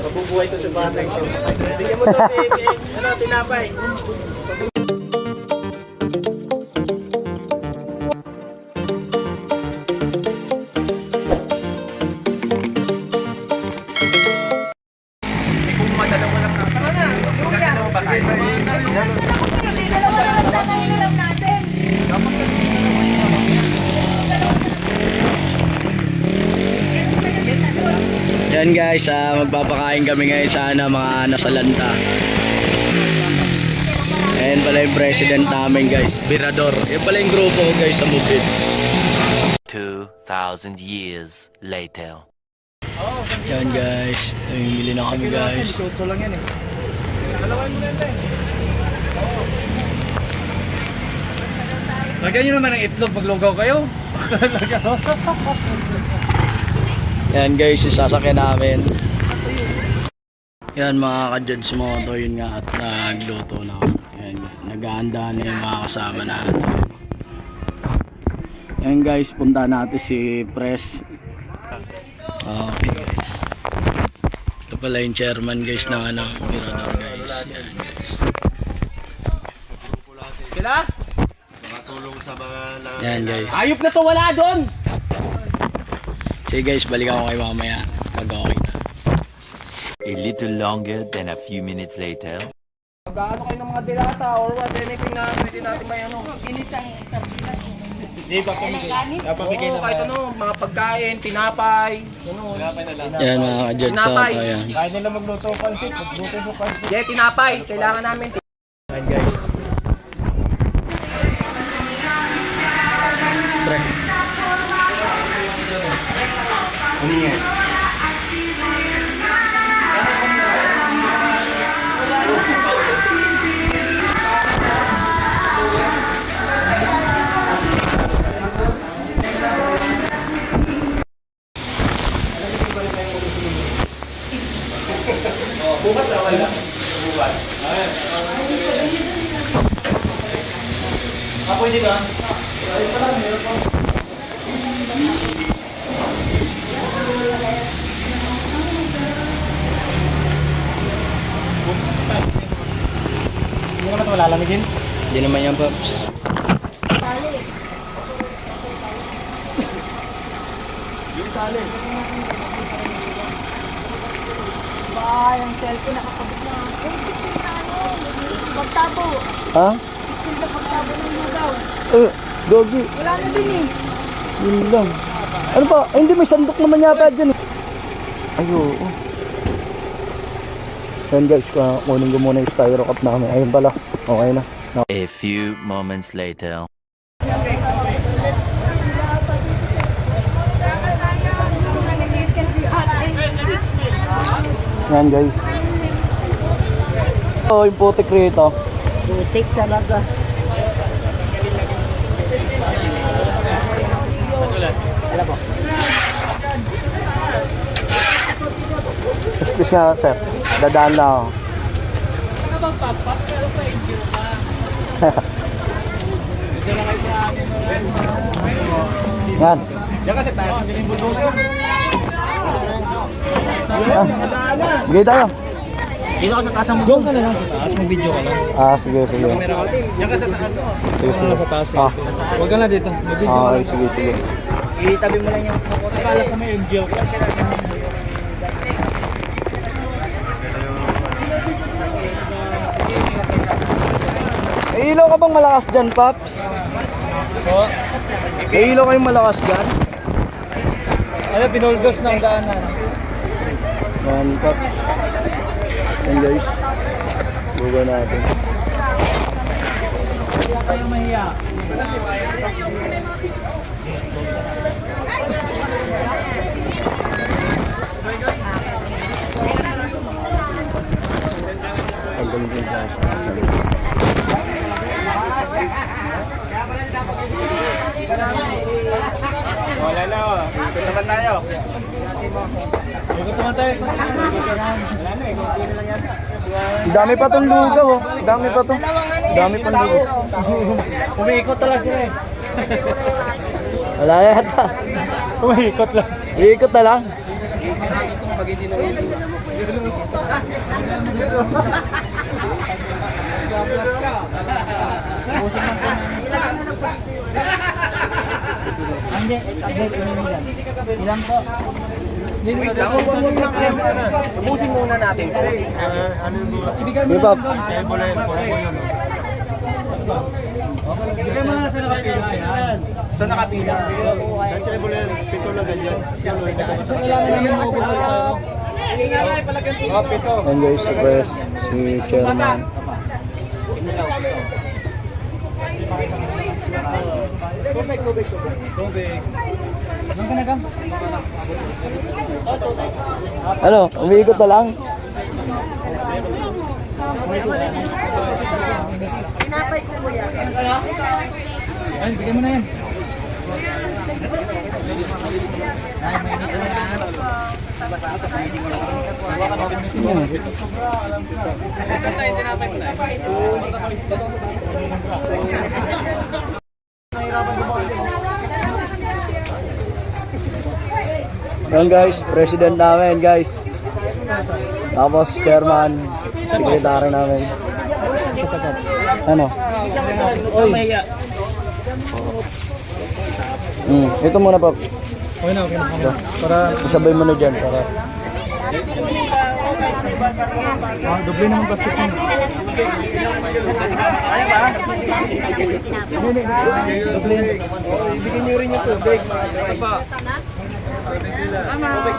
Mabubuhay to sa batang to. Bigyan mo to, eh, ano, tinapay. Guys, ah, magpapakain kami ngayon sana mga nasalanta. Ayan pala yung president namin guys, Birador. Yan pala yung grupo ko guys sa Mubid. 2,000 years later. Yan guys, namimili na kami guys. Tutso lang yan eh. Dalawan mo na yan, eh. Lagyan nyo naman ng itlog maglugaw kayo. Yan guys, yung sasakyan namin. Yan mga ka-judge moto, yun nga at nagluto na. ako. Yan, naghahanda na yung mga kasama natin. Yan guys, punta natin si Pres. Okay guys. Ito pala yung chairman guys ng ano, Mirador guys. Yan guys. Sila? Yan guys. Ayop na to, wala doon! Sige guys, balik ako kayo mamaya pag okay na. A little longer than a few minutes later. Gaano kayo ng mga dilata or what, anything na pwede natin may ano. Inisang sardinas. Hindi pa Kanin? Papamigay na kahit ano, mga pagkain, tinapay, ano. Tinapay na lang. Yan mga ka-judge sa Tinapay. yan. Kaya nila magluto pansit, magluto sa pansit. Yeah, tinapay. Kailangan namin. Pagtabo. Ha? Na pagtabo ng lugaw. Eh, Gogi. Wala na din eh. Yun lang. Ano ba? Ay, hindi, may sandok naman yata dyan. eh. Ay, oo. Yan guys, kunin ko muna yung styro cup namin. Ayun pala. Okay na. A few moments later. Yan guys. Oh, yung putik rito. Butik talaga. Excuse nga, sir. Dadaan na ako. Yan. Diyan kasi tayo sa sinibundok. Ah, sige tayo. Dito ka sa taas ang Doon ka na lang sa taas, mag video ka lang. Ah, sige, sige. Diyan ka sa taas. Sige, sige. Sa taas. Ah, Huwag ka na dito. Mag-video ah, okay, sige, sige. Itabi mo lang yung Akala ko may MGO. May ilaw ka bang malakas dyan, Paps? So, May ilaw kayong malakas dyan? ano, pinuldos ng daanan. Yan, Paps. Yan, guys. Buga natin. Kayo mahiya. Ang galing. Wala na oh. Ito naman tayo. Na na dami pa tong lugaw, oh. Dami pa to. Ang dami pa lugaw. Umiikot talaga sila eh. Wala yata. Umiikot lang. Iikot na lang. pag hindi nung Hindi, update ko naman dyan. Ilan po? Wait lang, huwag mo muna kayo. Ubusin muna natin. Ibigay Di ba? Ibigay mo na sa nakapila. Sa nakapila. Oh, pito. Yan guys, si Pres, si Chairman. Tubig, tubig, tubig. Tubig. Saan ka na ka? Ano, umiikot na lang? Ay, bigay mo na yan. Ay, mainit na yan. Yan guys, president namin guys. Tapos chairman, secretary namin. Ano? Hmm, ito muna pa. Okay na, okay na. Para, Isabay mo na dyan para ah, doble naman plastic mo. Doble yan. Ibigin niyo rin yung tubig.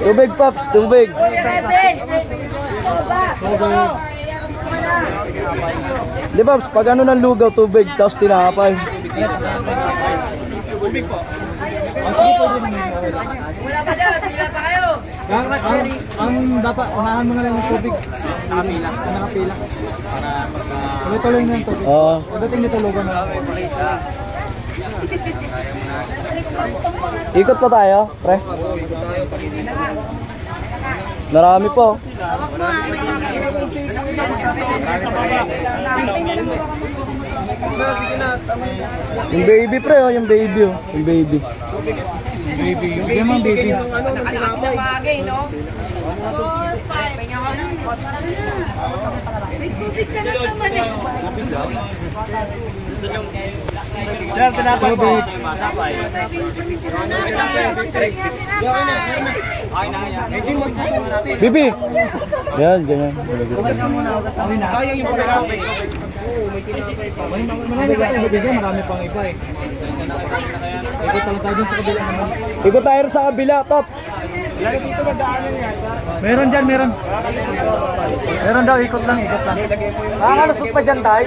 Tubig Pops, tubig. Di Pops, pag ano ng lugaw, tubig, tapos tinapay. Ah, sige, pwede naman. Ang, ang, ang dapat, unahan mo na lang ng tubig. Nakapila. Nakapila. Para pagka... Tuloy-tuloy na yung tubig. Oo. Pagdating nito, lugan na. Ikot pa tayo, pre. Marami po. Yung baby pre, oh, yung baby, oh. Yung baby. Baby. Mo ang baby. Ano nung tinapay? Sir, tinapay po. Bibi! Yan, ganyan. Sayang yung pagkakabig. Marami pa yung bibigyan, marami pang iba eh. Ikot lang tayo sa kabila naman. Ikot tayo sa kabila, top. Meron dyan, meron. Meron daw, ikot lang, ikot lang. Nakakalusot pa dyan tayo.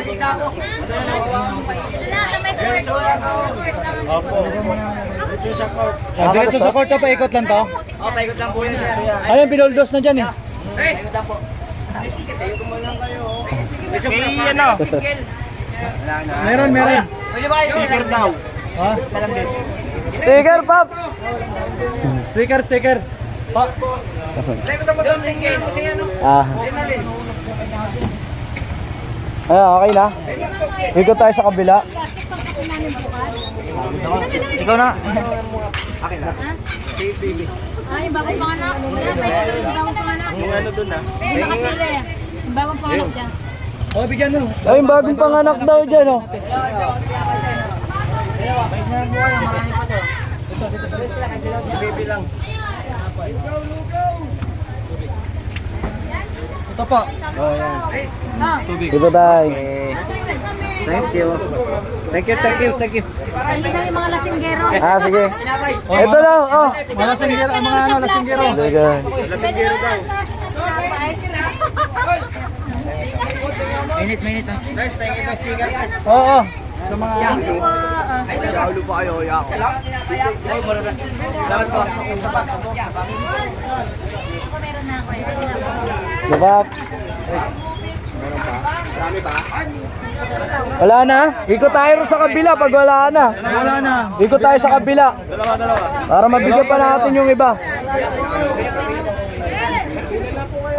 Ah, diretso sa court to, paikot lang to. Oh, paikot lang po yan, sir. Ayun, binuldos na dyan eh. Paikot lang po. May ano? Meron, meron. Pwede ba kayo? Sticker daw. Ha? Sticker, pop! Sticker, sticker. Ano? Ah. Ay, okay na. Ikot tayo sa kabila. Ikaw na. Ay, bagong panganak. Wala, may bagong panganak. Yung ano dun ah. Hindi makapili. Bagong panganak dyan. Oh, bigyan mo. Ay, yung bagong panganak daw dyan, oh. Baby lang. Ito po. Ah, Ikot tayo. Thank you. Thank you, thank you, thank you. ayun na yung mga lasinggero. Ah, sige. Ito lang, oh. Mga lasinggero, ang mga ano, lasinggero. Sige. Lasinggero daw. Mainit ah. Guys, pahingin ito sticker. Oo. Sa mga... Ay, nagkaulo pa kayo. Yak. Ay, marami. Dapat po. Sa box. Meron na ako. eh. Meron na ako. The Pops. Marami ba? Wala na. Ikot tayo sa kabila pag wala na. Wala na. Ikot tayo sa kabila. Dalawa, dalawa. Para mabigyan pa natin yung iba.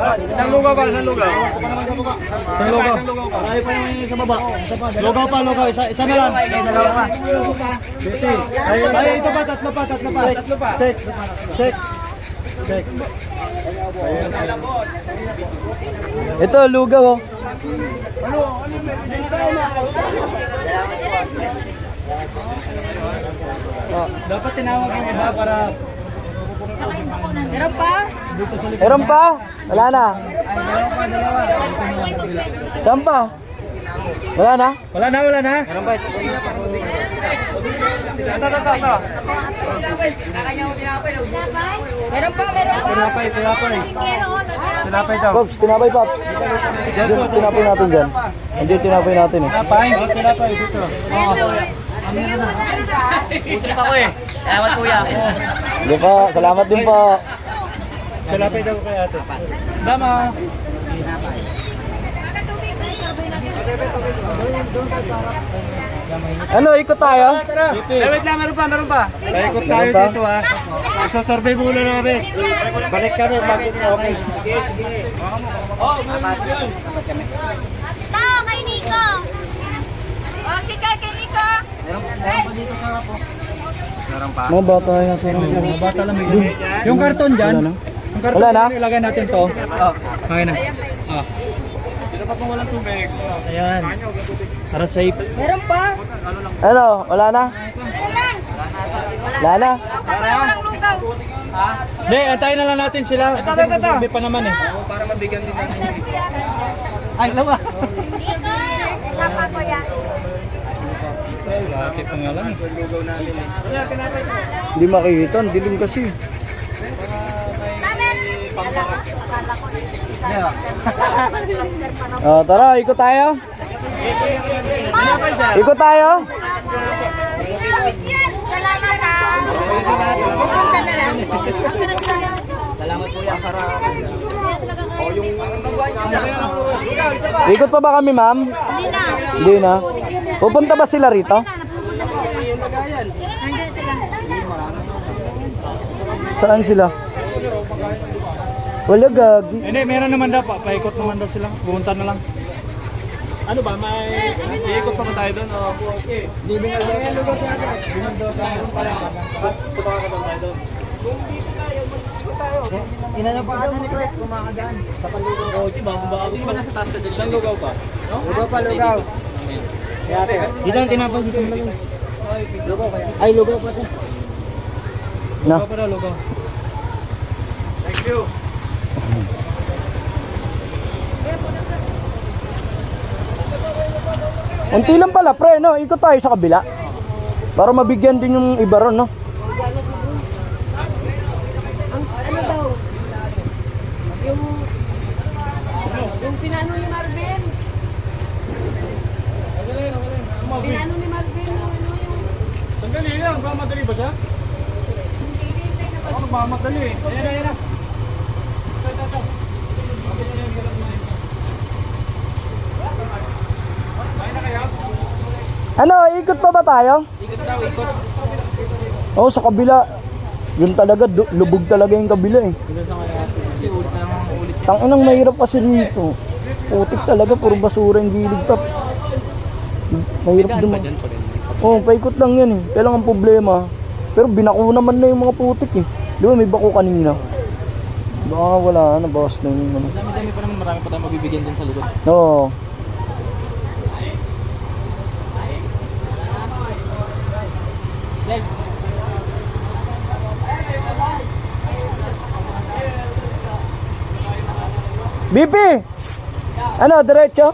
Isang lugaw ba? Isang lugaw? Sa logo. Marami pa yung sa baba. Logo pa, logo. Isa, isa na lang. Pa. Ay, ay, ito pa, tatlo pa, tatlo pa. Tatlo pa. Set. Set. Check. Ito, lugaw oh. Dapat tinawag yung iba para Meron pa? Meron pa? Wala na. Saan pa? Wala na? Wala na, wala na. Meron pa, meron pa. Tinapay, tinapay. Meron. Tinapay daw. Pops, tinapay Pops. Diyan, tinapay natin dyan. Andiyan tinapay natin eh. Tinapay, tinapay dito. Hindi pa, salamat din po. Tinapay daw kay ate. Dama. Ano, ikot tayo? Eh, wait lang, meron pa, meron pa. Paikot tayo dito ha. Isa-survey muna namin. Balik kami okay. Tao kay Nico. Okay kay kay Nico. Mga bata yan sa Mga bata lang may Yung karton dyan, Wala na? yung karton Wala na? ilagay natin to. Oh, okay na. Oh. Ayan. Para safe. Meron pa. Ano, wala na? Wala na? Walang lugaw. Hindi, antayin na lang natin sila. Ito, ito, ito. pa naman eh. Ay, lawa. Isa pa ko yan. Bakit nga lang eh. Hindi makikita, ang dilim kasi. Ah, tara, ikot tayo. Ikot tayo. Salamat. Salamat po yan, Sarah. Ikot pa ba kami, ma'am? Hindi na. Hindi na. Pupunta ba sila rito? Saan sila? Wala gagi. Hindi, meron naman daw pa. Paikot naman daw sila. Pumunta na lang. Ano ba? May iikot pa ba tayo doon? O, okay. Di bingal daw. Bingal daw tayo. Tumakas ka tayo doon. Inano pa ata ni Chris, kumakagaan. Sa palugaw. Oo, di ba? Bago ba nasa taas ka? Saan lugaw pa? No? Lugaw pa, lugaw. Dito ang tinapal dito lugaw. Lugaw kaya? Ay, lugaw pa ito. Lugaw pa daw, lugaw. Thank you. Unti lang pala, pre, no? Ikot tayo sa kabila. Para mabigyan din yung iba ron, no? Yung pinano ni Marvin. Pinano ni Marvin. Ano yung... Sandali lang, ba madali ba siya? Ako ba madali eh. Ayan, ayan, ayan. Ano, ikot pa ba tayo? Ikot daw, ikot. Oo, sa kabila. Yun talaga, lubog talaga yung kabila eh. Kasi ulit na lang ulit. Tanginang mahirap kasi rito. Putik talaga, puro basura yung gilid tops. Mahirap. Oo, oh, paikot lang yan eh. Kailangan problema. Pero binako naman na yung mga putik eh. Di ba may bako kanina? Baka wala na, bawas na yung ano. Dami-dami pa naman, marami pa tayong mabibigyan din sa likod. Oo. BP! Psst! Ano, diretso?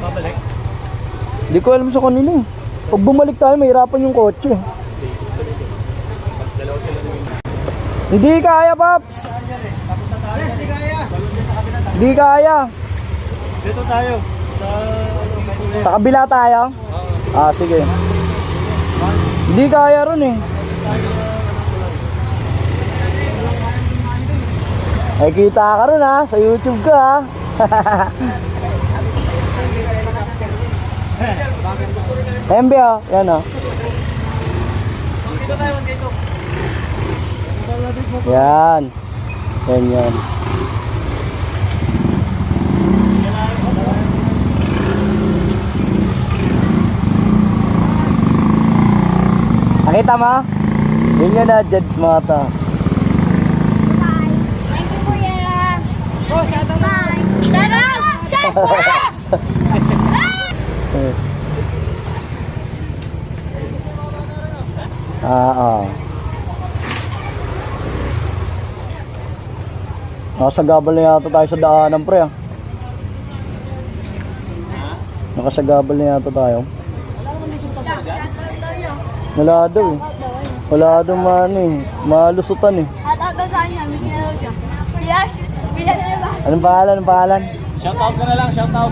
Babalik. Hindi ko alam sa kanila eh. Pag bumalik tayo, mahirapan yung kotse. Hindi kaya, Paps! Hindi kaya. Dito tayo. Sa kabila tayo? Ah, sige. Hindi kaya ron eh. Ay, kita ka ron ha. Sa YouTube ka ha. MB oh. Yan oh. Yan. Yan yan. Nakita mo? Yun yun na, Jed's mata. Thank you, Kuya. Oh, shout out. Bye. Shout out! Shout out! Eh. Ah, ah. Nakasagabal na yata tayo sa daanan, pre, ah. Nakasagabal na yata tayo. Wala daw, eh. Wala daw man, eh. Malusutan, eh. Shout out daw sa kanya. May sinalaw siya. Yes! Bilan na ba? Anong pangalan? Anong pangalan? Shout out ka na lang, shout out.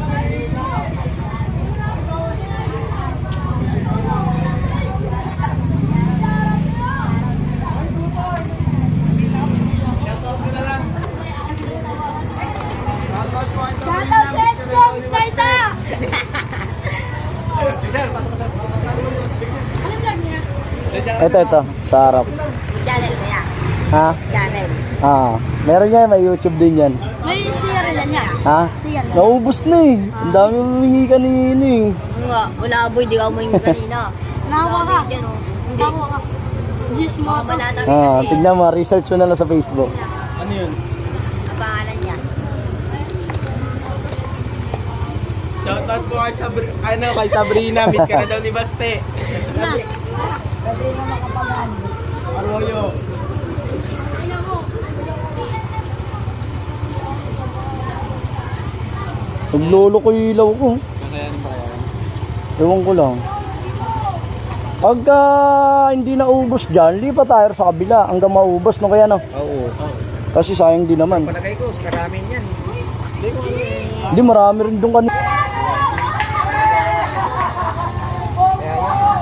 Shout out sa Xbox! Kaita! Ano vlog niya? Ito, ito. Sa harap. Channel niya. Ha? Channel. Ah. Meron yan. May YouTube din yan. May theory lang niya. Ha? Naubos na eh. Ang dami humingi kanina eh. nga, wala boy, di ka mo yung kanina. Nahawa ka. Yan. Hindi. Nahawa ka. Diyos mo ako. Wala na Ah, kasi. tignan mo. Research mo na lang sa Facebook. Ano yun? Ang pangalan niya. Shout out po kay Sabrina. Ano, kay Sabrina. Miss ka na daw ni Baste. Na. Pwede na makapagan. Arroyo. Mo? Naglolo ko yung ilaw ko. Kakayanin ba kaya? Ewan ko lang. Pagka hindi naubos dyan, lipat tayo sa kabila hanggang maubos no kaya no. Oo. Kasi sayang din naman. Palagay ko, karaming yan. Hindi marami rin doon kanina. Kaya yun.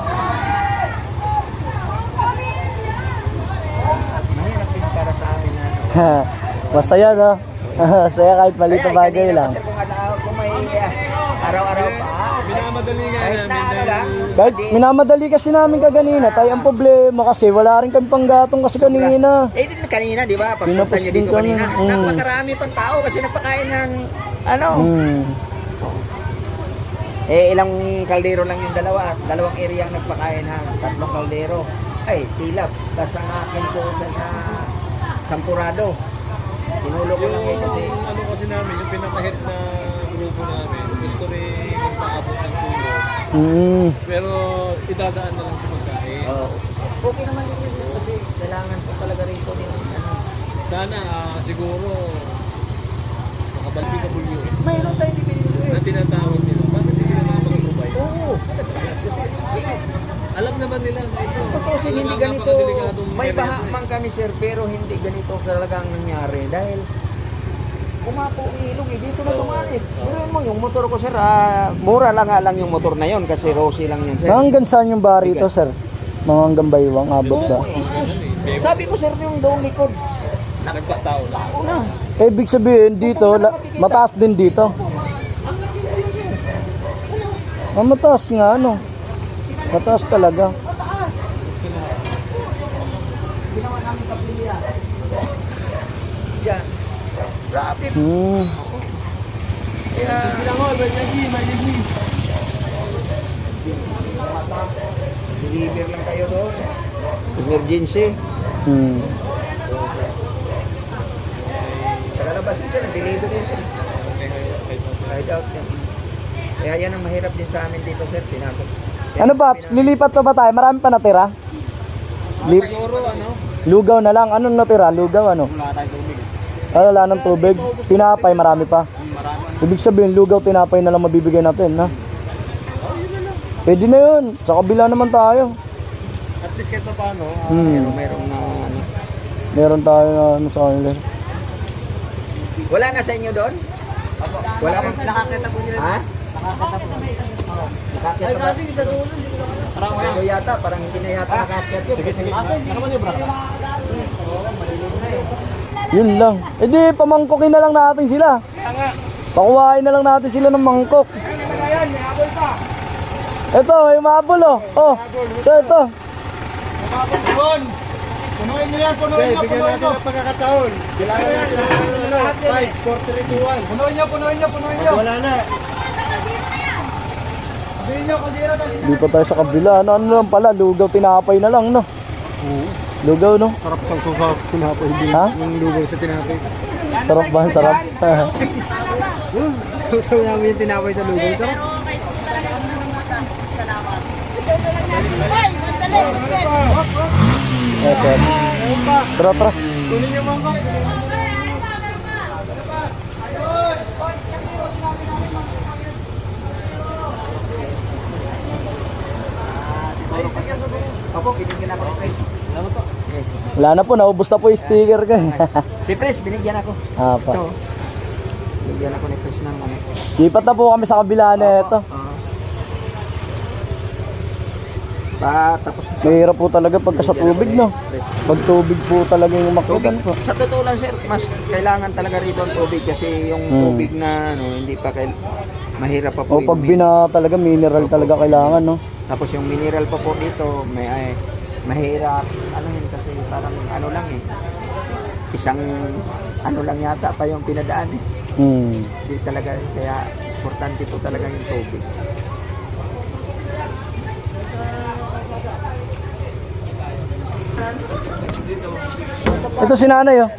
Mahirap din para sa amin na ano. Masaya no. Masaya kahit maliit na Kaya, bagay lang. Kasi kung, ano, kung may ah, araw-araw pa, Minamadali nga ayos na ano lang. Kahit minamadali kasi namin kaganina, tayo ang problema kasi wala rin kami panggatong kasi kanina. Eh, din kanina, di ba? Pagpunta din dito kanina, Mm. napakarami pang tao kasi nagpakain ng, ano, Hmm. eh, ilang kaldero lang yung dalawa at dalawang area ang nagpakain ng tatlong kaldero. Ay, tilap. Tapos ang akin sa na sampurado. Sinulo ko lang eh kasi Yung ano kasi namin, yung pinaka-head na grupo namin, gusto rin magpaabot ng tulong. Hmm. Pero idadaan na lang sa pagkain. oh, okay naman yun yun kasi kailangan po talaga rin po din ano. Sana ah, siguro makabalik ka bulyo. Mayroon tayo dito Na tinatawag nila. Bakit di sila nakapag-ubay? Oo. Kasi eh, Alam naman nila na ito. Totoo sir, hindi ganito. May baha ito eh. man kami sir, pero hindi ganito talagang nangyari. Dahil kumapo ang ilog eh, dito na dumati. Pero mo, yung motor ko sir, ah, mura lang nga lang yung motor na yon kasi Rosy lang yun sir. Hanggang saan yung bari ito, sir? Mga hanggang baywang abot ba? Oo, istos. Sabi ko sir, yung doong likod, Nagpas tao lang. ako na. Eh, ibig sabihin dito, la- mataas din dito. Ah, mataas nga, ano? Mataas talaga. Diyan. Grabe. Hmm. Kaya, deliver lang kayo doon. Emergency. Hmm. Sa lalabas din sir, deliver din sir. Ride out yan. Kaya yan ang mahirap din sa amin dito sir, pinasok. Ano, Paps? Lilipat pa ba tayo? Marami pa natira? Lip Siguro ano, lugaw na lang. Anong natira? Lugaw, ano? wala tayong tubig. Ah, wala ng tubig. Tinapay, marami pa. Ibig sabihin, lugaw, tinapay na lang mabibigay natin, ha? Pwede na yun. Sa kabila naman tayo. At least kahit pa paano, ah, Hmm. Mayroong na ano. Meron tayo na ano sa kanila. Wala na sa inyo doon? Wala na. Nakakita po nila. Ha? Nakakita ba? parang wala. Ano yata, parang hindi na yata nakakita yun. Sige, sige. Ano man yung bra? Yun lang. E di, pamangkokin na lang natin sila. Pakuhain na lang natin sila ng mangkok. Ito, may mabul oh. Oh, ito, ito. Punuin nyo yan, punuin nyo, punuin nyo! pagkakataon. Kailangan natin ng ano, 5, 4, 3, 2, 1. Punuin nyo, punuin nyo, punuin nyo! Wala na. Pa tayo sa kabila. Ano, ano lang pala, lugaw tinapay na lang, no? Lugaw, no? Sarap pang susa tinapay din. Ha? Yung lugaw sa tinapay. Sarap ba? Sarap. Susaw namin yung tinapay sa lugaw. Sarap. Sir. Tara, tara. Opo, binigyan ako ng Pres. Salamat po. Wala na po, naubos na po yung sticker ko. eh. Si Pres, binigyan ako. Apa. Ito. Binigyan ako ni Pres ng ano. Lipat na po kami sa kabila na ito. Ah. Pa, tapos Mahirap po talaga pagka sa tubig, no? Pres. Pag tubig po talaga yung umakitan po. Sa totoo lang sir, mas kailangan talaga rito ang tubig kasi yung Hmm. tubig na ano, hindi pa kail mahirap pa po. O pag inumin. bina talaga, mineral talaga kailangan, no? Tapos yung mineral pa po dito, may ay, mahirap. Ano yun kasi parang ano lang eh. Isang ano lang yata pa yung pinadaan eh. Hmm. Hindi talaga kaya importante po talaga yung tubig. Ito si nanay, oh.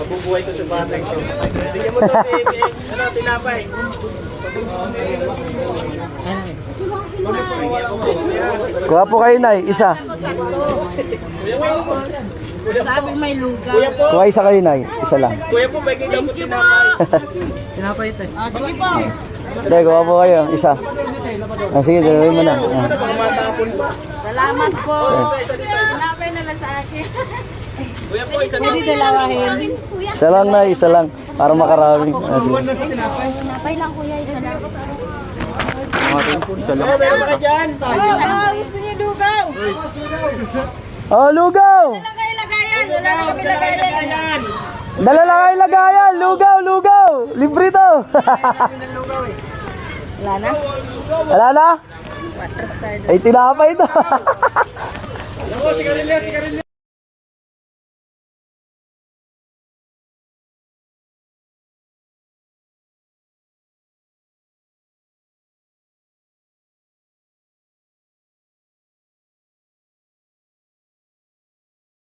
Mabubuhay ko sa batang to. Bigyan mo to, baby. Ano, tinapay. Kuha po kayo, nay. Isa. Sabi may lugaw. Kuya po, Kuha isa kayo, nay. Isa lang. kuya po, bigyan daw mo tinapay. Tinapay ito. Ah, sige po. Hindi, kuha po kayo. Isa. Ah, sige, gawin mo na. Ah. Tumatapon pa. Salamat po. Isa. Sinapay na lang sa akin. Kuya po, isa dito. Pwede dalawahin. Isa lang, nay. Isa lang. Para makarami. Sige. Sinapay lang kuya, isa lang. Isa lang. Oh, meron ba ka dyan? Oh, gusto niyo lugaw. Oh, lugaw! Wala kayo lagayan. Wala na kami lagayan. Ayan. Dala lang kayo lagayan! Lugaw, lugaw! Libre to! Wala na. Wala na? Ay, tinapay to. Oh, sigarilyo, sigarilyo.